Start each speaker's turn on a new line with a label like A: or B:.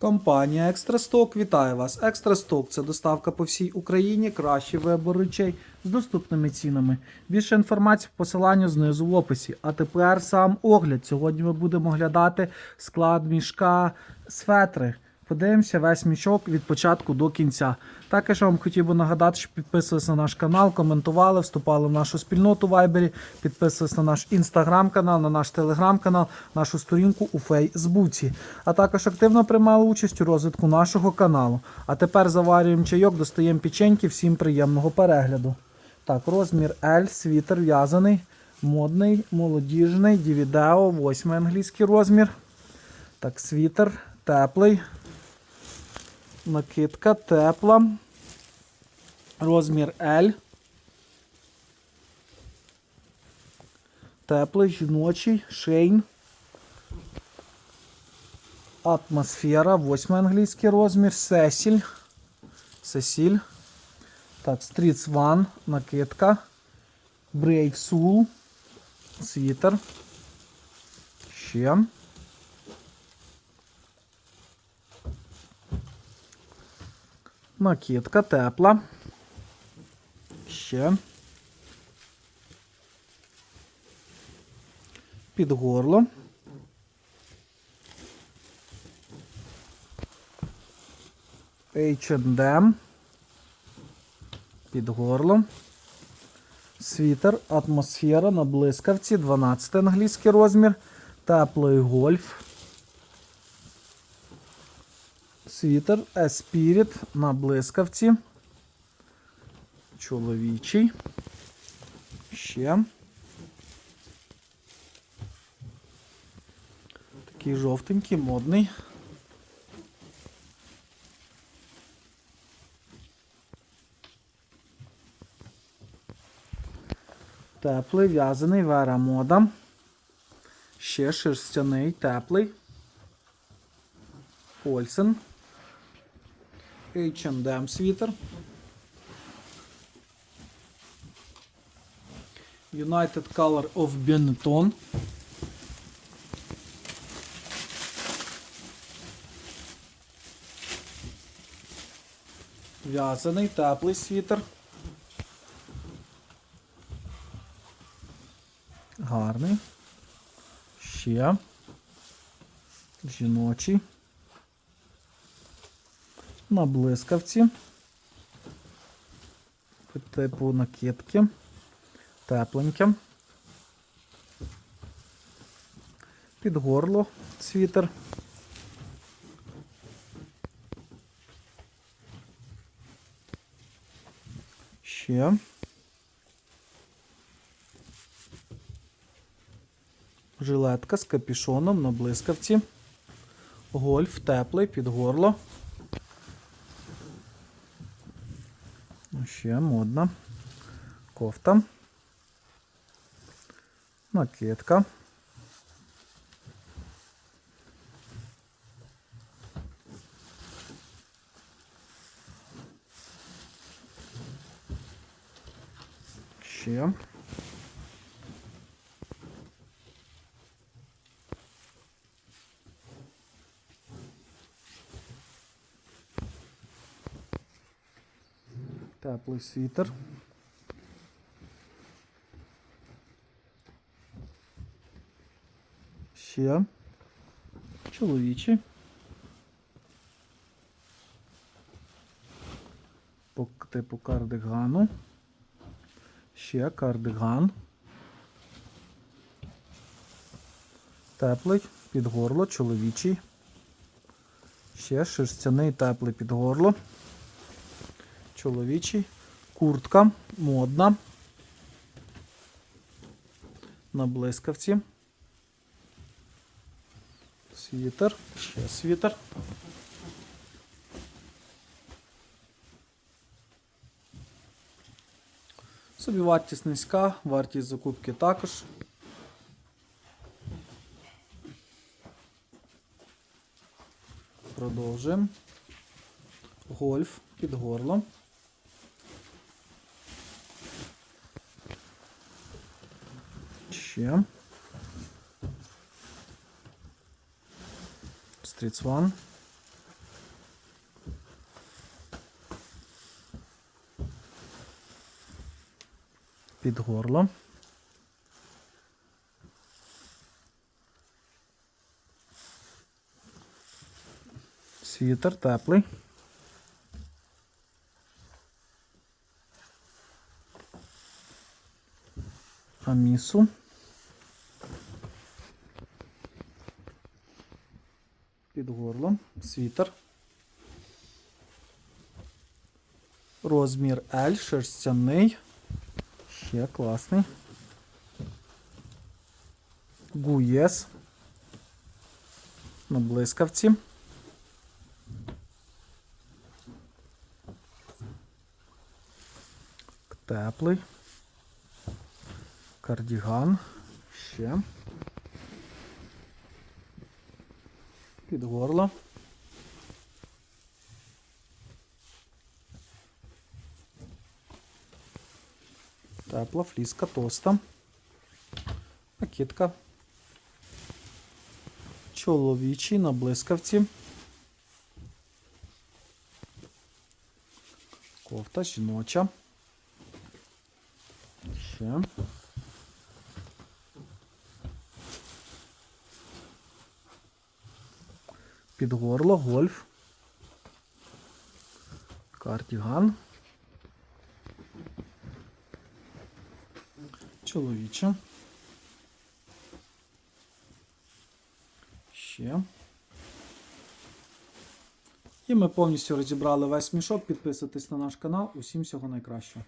A: Компанія Екстрасток вітає вас. Екстрасток це доставка по всій Україні, Кращі вибор речей з доступними цінами. Більше інформації в посиланню знизу в описі. А тепер сам огляд. Сьогодні ми будемо оглядати склад мішка з фетри. Подивимося весь мішок від початку до кінця. Також я вам хотів би нагадати, що підписувались на наш канал, коментували, вступали в нашу спільноту в Вайбері, підписувались на наш інстаграм-канал, на наш телеграм-канал, нашу сторінку у Фейсбуці. А також активно приймали участь у розвитку нашого каналу. А тепер заварюємо чайок, достаємо печеньки, всім приємного перегляду. Так, розмір L, світер в'язаний, модний, молодіжний, Дівідео, 8 англійський розмір. Так, світер теплий. Накидка тепла. Розмір L. Теплий, жіночий, шейн. Атмосфера, 8 англійський розмір, Сесіль. Сесіль. Так, Streets One, накидка. Soul. Світер. Ще. Накидка тепла. Ще. Під горло. H&M. Під горло. Світер, атмосфера на блискавці, 12 англійський розмір. Теплий гольф. Світер Esprit на блискавці. Чоловічий. Ще. Такий жовтенький, модний. Теплий, в'язаний, вера мода. Ще шерстяний, теплий. Польсен. H&M світер. United Color of Benetton. В'язаний, теплий світер. Гарний. Ще. Жіночий. На блискавці. По типу накидки. Тепленьке. Під горло світер. Ще. Жилетка з капюшоном на блискавці. Гольф теплий під горло. Ще модна. Кофта. Накидка. Ще. Теплий світер. Ще. Чоловічий. По типу кардигану. Ще кардиган. Теплий під горло, чоловічий. Ще шерстяний теплий під горло. Чоловічий. Куртка модна. На блискавці. Світер. Ще світер. Собівартість низька, вартість закупки також. Продовжуємо. Гольф під горло. Ще. Стріцван. Під горло. Світер теплий. Амісу. Під горлом. Світер. Розмір L, шерстяний. Ще класний. Гуєс. На блискавці. Теплий. Кардіган. Ще. Під горло. Тепла фліска тоста. Накидка. Чоловічий на блискавці. Кофта жіноча. Ще. Під горло гольф. Кардіган. Чоловіча. Ще. І ми повністю розібрали весь мішок. Підписуйтесь на наш канал. Усім всього найкращого.